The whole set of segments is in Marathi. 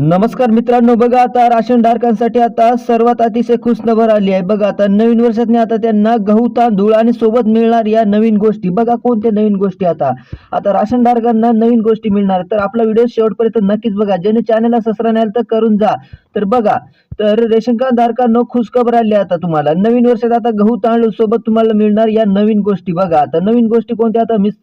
नमस्कार मित्रांनो बघा आता राशन धारकांसाठी आता सर्वात अतिशय खुशखबर आली आहे. बघा आता नवीन वर्षातने आता त्यांना गहू तांदूळ आणि सोबत मिळणार या नवीन गोष्टी. बघा कोणत्या नवीन गोष्टी आता. आता राशन धारकांना नवीन गोष्टी मिळणार. तर आपला व्हिडिओ शेवटपर्यंत नक्कीच बघा. ज्याने चॅनलला सबस्क्राईब नाही तर करून जा. तर बघा तर रेशन कार्ड धारकांनो खुशखबर आली आहे आता तुम्हाला. नवीन वर्षात आता गहू तांदूळ सोबत तुम्हाला मिळणार या नवीन गोष्टी. बघा आता नवीन गोष्टी कोणत्या आता मिस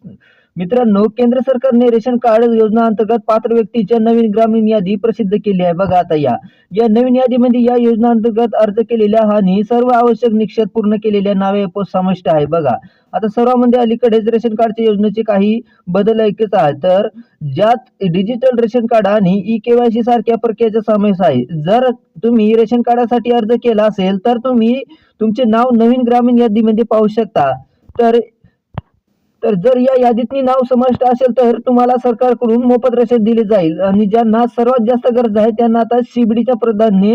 मित्रांनो केंद्र सरकारने रेशन कार्ड योजना अंतर्गत पात्र व्यक्तीच्या नवीन ग्रामीण यादी प्रसिद्ध केली आहे. बघा आता या. या नवीन यादीमध्ये या योजना अंतर्गत अर्ज केलेल्या आणि सर्व आवश्यक निक्षेप पूर्ण केलेल्या नावे समाविष्ट आहे. बघा. आता सर्वांमध्ये अलीकडेच रेशन कार्डच्या योजनेचे काही बदल ऐकच आहे तर ज्यात डिजिटल रेशन कार्ड आणि ई केवायसी सारख्या प्रक्रियेचा समावेश आहे. जर तुम्ही रेशन कार्डासाठी अर्ज केला असेल तर तुम्ही तुमचे नाव नवीन ग्रामीण यादीमध्ये पाहू शकता. तर तर जर या यादीतनी नाव समाविष्ट असेल तर तुम्हाला सरकारकडून मोफत रेशन दिले जाईल. आणि ज्यांना सर्वात जास्त गरज आहे त्यांना आता सीबीडीच्या प्रदानने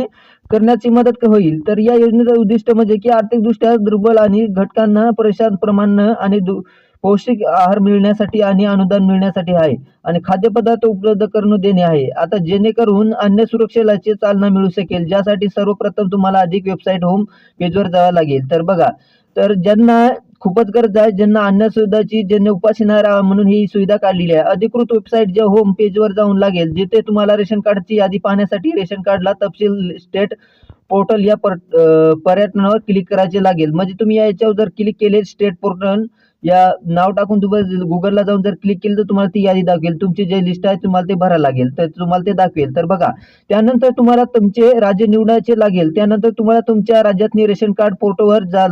करण्याची मदत होईल. तर या योजनेचं उद्दिष्ट म्हणजे की आर्थिकदृष्ट्या दुर्बल आणि घटकांना परेशान प्रमाण आणि दु- पौष्टिक आहार मिळण्यासाठी आणि अनुदान मिळण्यासाठी आहे. आणि खाद्यपदार्थ उपलब्ध करून देणे आहे. आता जेणेकरून अन्य सुरक्षेलाची चालना मिळू शकेल ज्यासाठी सर्वप्रथम तुम्हाला अधिक वेबसाईट होम पेजवर जावं लागेल. तर बघा तर ज्यांना खूपच गरज आहे. ज्यांना अन्न सुविधाची ज्यांनी उपासना राहा म्हणून ही सुविधा काढलेली आहे. अधिकृत वेबसाईट ज्या होम पेजवर जाऊन लागेल जिथे तुम्हाला रेशन कार्डची यादी पाहण्यासाठी रेशन कार्डला तपशील स्टेट पोर्टल या पर पर्यटनावर क्लिक करायचे लागेल. म्हणजे तुम्ही या याच्यावर जर क्लिक केले स्टेट पोर्टल या नाव टाकून तुम्ही गुगलला जाऊन जर क्लिक केलं तर तुम्हाला ती यादी दाखवेल. तुमची जे लिस्ट आहे तुम्हाला ते भरायला लागेल. तर तुम्हाला ते दाखवेल. तर बघा त्यानंतर तुम्हाला तुमचे राज्य निवडायचे लागेल. त्यानंतर तुम्हाला तुमच्या राज्यातनी रेशन कार्ड पोर्टलवर जा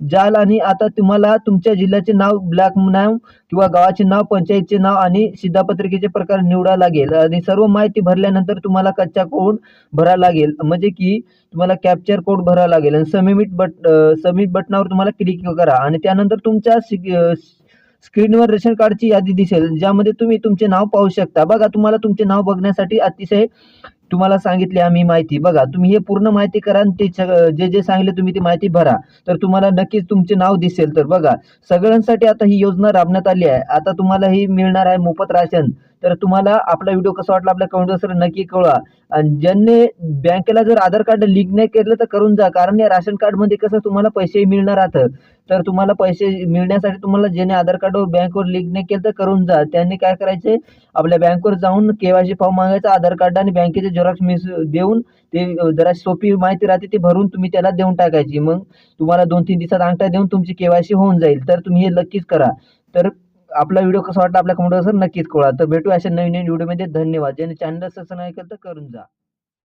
जाल आणि आता तुम्हाला तुमच्या जिल्ह्याचे नाव ब्लॅक नाव किंवा गावाचे नाव पंचायतचे नाव आणि शिधापत्रिकेचे प्रकार निवडा लागेल. आणि सर्व माहिती भरल्यानंतर तुम्हाला कच्चा कोड भरा लागेल. म्हणजे की तुम्हाला कॅप्चर कोड भरावा लागेल. आणि सबमिट बट सबमिट बटनावर तुम्हाला क्लिक करा. आणि त्यानंतर तुमच्या स्क्रीनवर रेशन कार्डची यादी दिसेल. ज्यामध्ये तुम्ही तुमचे नाव पाहू शकता. बघा तुम्हाला तुमचे नाव बघण्यासाठी अतिशय तुम्हाला सांगितली आम्ही माहिती. बघा तुम्ही हे पूर्ण माहिती करा आणि ते जे जे सांगितले तुम्ही ती माहिती भरा. तर तुम्हाला नक्कीच तुमचे नाव दिसेल. तर बघा सगळ्यांसाठी आता ही योजना राबण्यात आली आहे. आता तुम्हाला ही मिळणार आहे मोफत राशन. तर तुम्हाला आपला व्हिडिओ कसा वाटला आपल्या कमेंट नक्की कळवा. आणि ज्यांनी बँकेला जर आधार कार्ड लिंक नाही केलं तर करून जा. कारण या राशन कार्डमध्ये कसं तुम्हाला पैसे मिळणार राहतं तर तुम्हाला पैसे मिळण्यासाठी तुम्हाला ज्याने आधार कार्ड बँकवर लिंक नाही केलं तर करून जा. त्यांनी काय करायचे? आपल्या बँकवर जाऊन केवायसी फॉर्म मागायचा आधार कार्ड आणि बँकेचे झेरॉक्स मिस देऊन ते जरा सोपी माहिती राहते ते भरून तुम्ही त्याला देऊन टाकायची. मग तुम्हाला दोन तीन दिवसात अंगठा देऊन तुमची केवायसी होऊन जाईल. तर तुम्ही हे नक्कीच करा. तर आपला व्हिडिओ कसा वाटला आपल्या कमेंटवर नक्कीच कळा तर भेटू अशा नवीन नवीन व्हिडिओमध्ये धन्यवाद. ज्याने चॅनल सबस्क्राईब केलं तर करून जा.